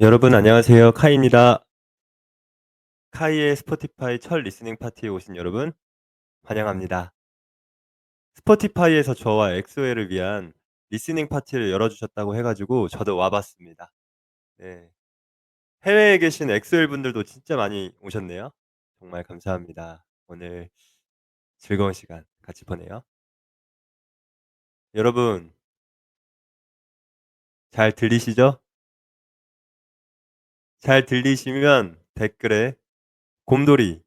여러분 안녕하세요. 카이입니다. 카이의 스포티파이 첫 리스닝 파티에 오신 여러분 환영합니다. 스포티파이에서 저와 엑소엘을 위한 리스닝 파티를 열어주셨다고 해 가지고 저도 와 봤습니다. 네. 해외에 계신 엑소엘 분들도 진짜 많이 오셨네요. 정말 감사합니다. 오늘 즐거운 시간 같이 보내요. 여러분 잘 들리시죠? 잘 들리시면 댓글에 곰돌이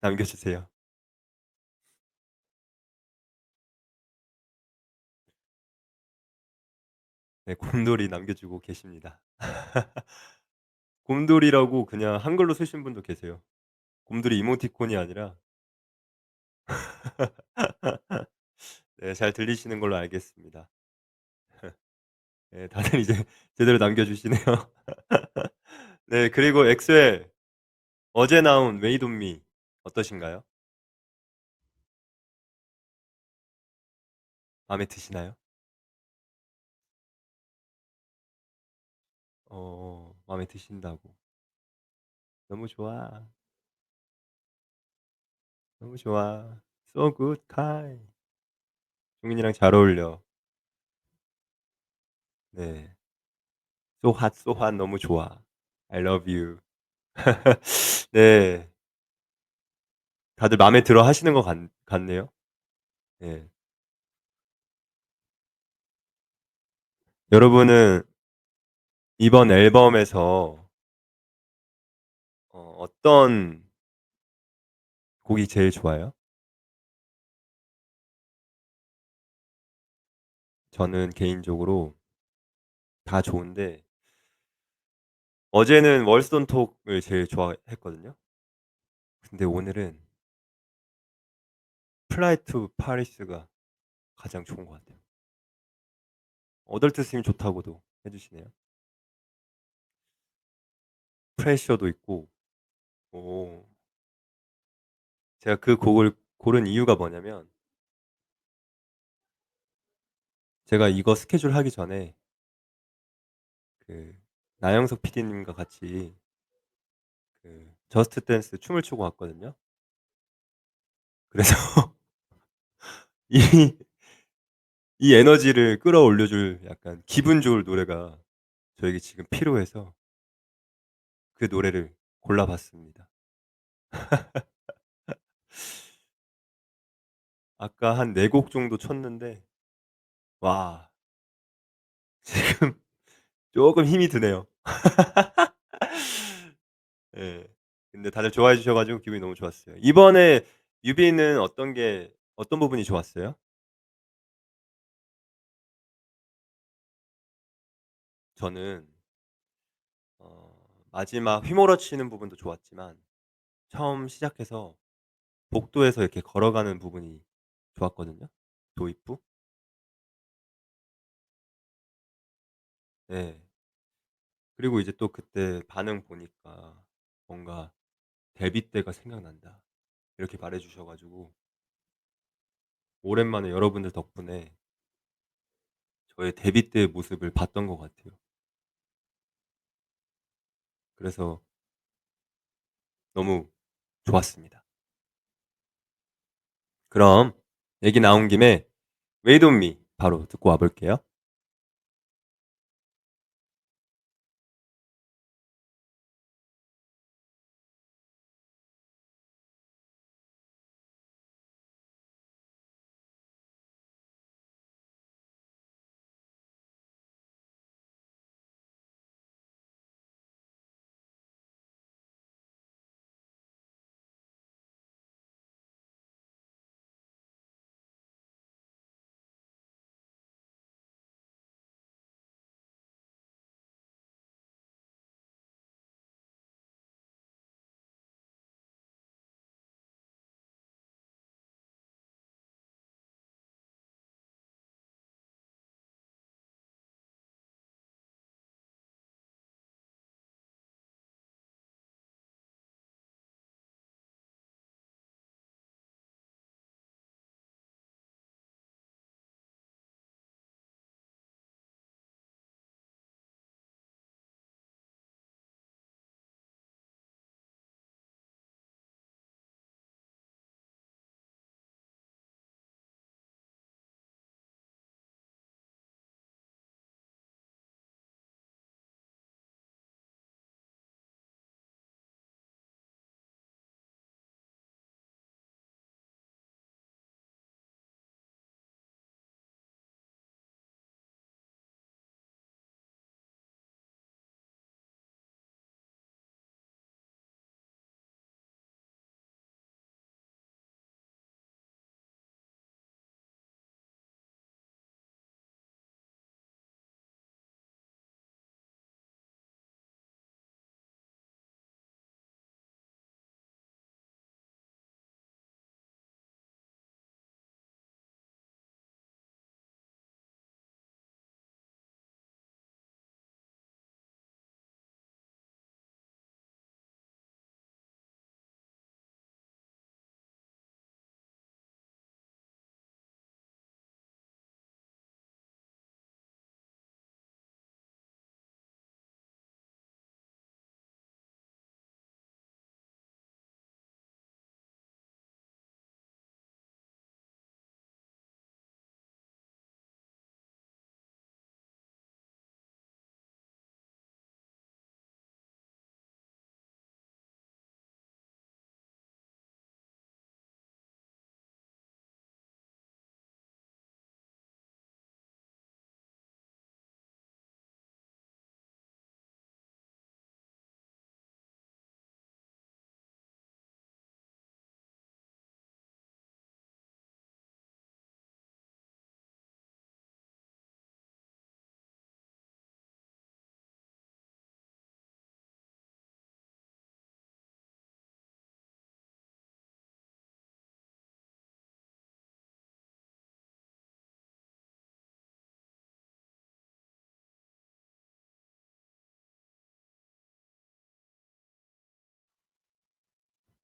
남겨주세요. 네 곰돌이 남겨주고 계십니다. 곰돌이라고 그냥 한글로 쓰신 분도 계세요. 곰돌이 이모티콘이 아니라 네 잘 들리시는 걸로 알겠습니다. 네 다들 이제 제대로 남겨주시네요. 네 그리고 엑소엘 어제 나온 웨이트 온미 어떠신가요? 마음에 드시나요? 어 마음에 드신다고. 너무 좋아. 너무 좋아. So good 카이. 종민이랑 잘 어울려. 네. So hot 너무 좋아. I love you. 네. 다들 마음에 들어 하시는 것 같 같네요. 예. 여러분은 이번 앨범에서 어 어떤 곡이 제일 좋아요? 저는 개인적으로 다 좋은데 어제는 월스 돈트 톡을 제일 좋아했거든요. 근데 오늘은 플라이 투 파리스가 가장 좋은 것 같아요. 어덜트 스임 좋다고도 해 주시네요. 프레셔도 있고 오. 제가 그 곡을 고른 이유가 뭐냐면 제가 이거 스케줄 하기 전에 그 나영석 PD님과 같이 그 저스트 댄스 춤을 추고 왔거든요. 그래서 이 이 에너지를 끌어올려 줄 약간 기분 좋을 노래가 저에게 지금 필요해서 그 노래를 골라 봤습니다. 아까 한4곡 정도 쳤는데 와. 지금 쪼금 힘이 드네요. 예. 근데 다들 좋아해 주셔 가지고 기분이 너무 좋았어요. 이번에 뮤비는 어떤 게 어떤 부분이 좋았어요? 저는 어 마지막 휘몰아치는 부분도 좋았지만 처음 시작해서 복도에서 이렇게 걸어가는 부분이 좋았거든요, 도입부. 예. 그리고 이제 또 그때 반응 보니까 뭔가 "데뷔 때가 생각난다." 이렇게 말해 주셔 가지고 오랜만에 여러분들 덕분에 저의 데뷔 때의 모습을 봤던 것 같아요. 그래서 너무 좋았습니다. 그럼 얘기 나온 김에 미 바로 듣고 와 볼게요.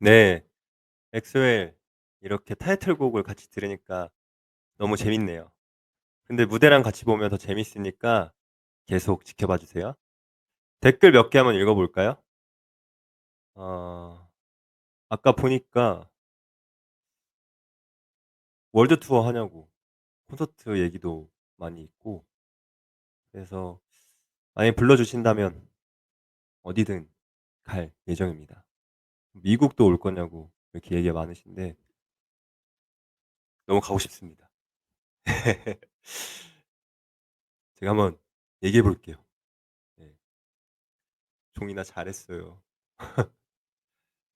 네. 엑소엘 이렇게 타이틀곡을 같이 들으니까 너무 재밌네요. 근데 무대랑 같이 보면 더 재밌으니까 계속 지켜봐 주세요. 댓글 몇 개 한번 읽어 볼까요? 어 아까 보니까 월드 투어 하냐고 콘서트 얘기도 많이 있고 그래서 만약에 불러 주신다면 어디든 갈 예정입니다. 미국도 올 거냐고 이렇게 얘기가 많으신데 너무 가고 싶습니다. 제가 한번 얘기해 볼게요. 네. 종이나 잘했어요.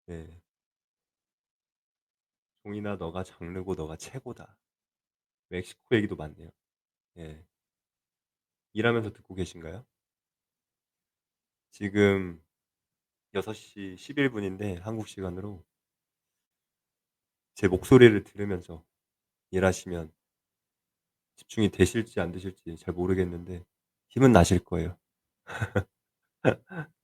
네. 종이나 너가 장르고 너가 최고다. 멕시코 얘기도 많네요. 예. 일하면서 듣고 계신가요? 지금 6시 11 분인데 한국 시간으로 제 목소리를 들으면서 일하시면 집중이 되실지 안 되실지 잘 모르겠는데 힘은 나실 거예요.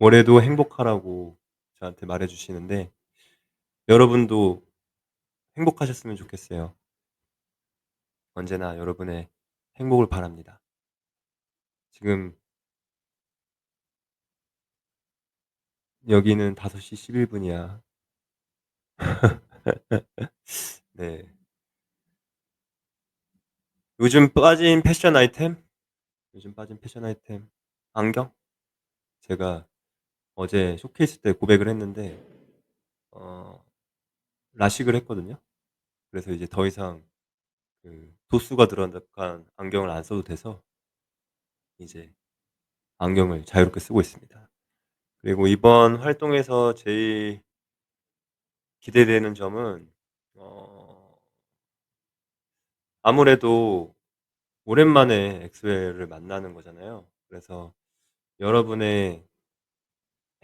올해도 행복하라고 저한테 말해 주시는데 여러분도 행복하셨으면 좋겠어요. 언제나 여러분의 행복을 바랍니다. 지금 여기는 5시 11 분 이야. 네. 요즘 빠진 패션 아이템? 요즘 빠진 패션 아이템 안경? 제가 어제 쇼케이스 때 고백을 했는데 어 라식을 했거든요. 그래서 이제 더 이상 그 도수가 들어간 안경을 안 써도 돼서 이제 안경을 자유롭게 쓰고 있습니다. 그리고 이번 활동에서 제일 기대되는 점은 어 아무래도 오랜만에 엑소엘을 만나는 거잖아요. 그래서 여러분의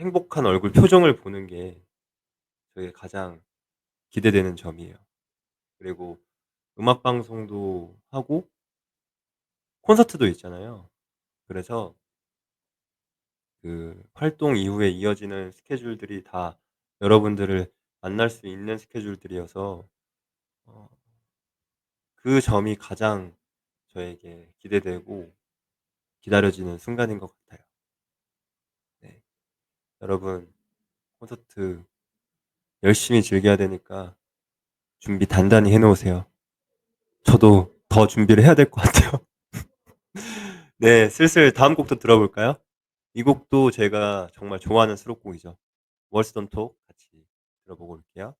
행복한 얼굴 표정을 보는 게 저의 가장 기대되는 점이에요. 그리고 음악 방송도 하고 콘서트도 있잖아요. 그래서 그 활동 이후에 이어지는 스케줄들이 다 여러분들을 만날 수 있는 스케줄들이어서 어 그 점이 가장 저에게 기대되고 기다려지는 순간인 것 같아요. 네. 여러분 콘서트 열심히 즐겨야 되니까 준비 단단히 해 놓으세요. 저도 더 준비를 해야 될 것 같아요. 네. 슬슬 다음 곡도 들어볼까요? 이 곡도 제가 정말 좋아하는 수록곡이죠. 월스 돈톡 같이 들어보고 올게요.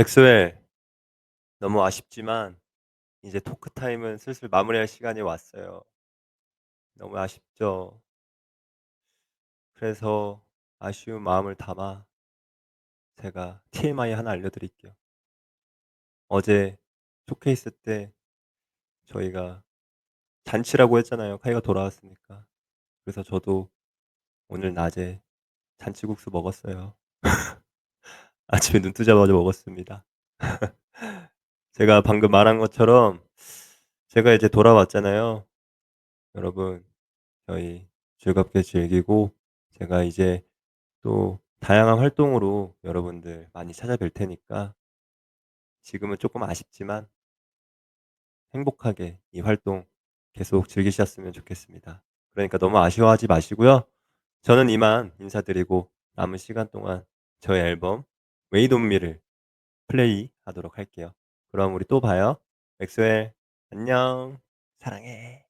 엑소엘 너무 아쉽지만 이제 토크 타임은 슬슬 마무리할 시간이 왔어요. 너무 아쉽죠. 그래서 아쉬운 마음을 담아 제가 TMI 하나 알려드릴게요. 어제 쇼케이스 때 저희가 잔치라고 했잖아요, 카이가 돌아왔으니까. 그래서 저도 오늘 낮에 잔치국수 먹었어요. 아침에 눈 뜨자마자 먹었습니다. 제가 방금 말한 것처럼 제가 이제 돌아왔잖아요. 여러분 저희 즐겁게 즐기고 제가 이제 또 다양한 활동으로 여러분들 많이 찾아뵐 테니까 지금은 쪼끔 아쉽지만 행복하게 이 활동 계속 즐기셨으면 좋겠습니다. 그러니까 너무 아쉬워하지 마시고요. 저는 이만 인사드리고 남은 시간 동안 저의 앨범 Wait on me를 플레이하도록 할게요. 그럼 우리 또 봐요. 엑소엘 안녕. 사랑해.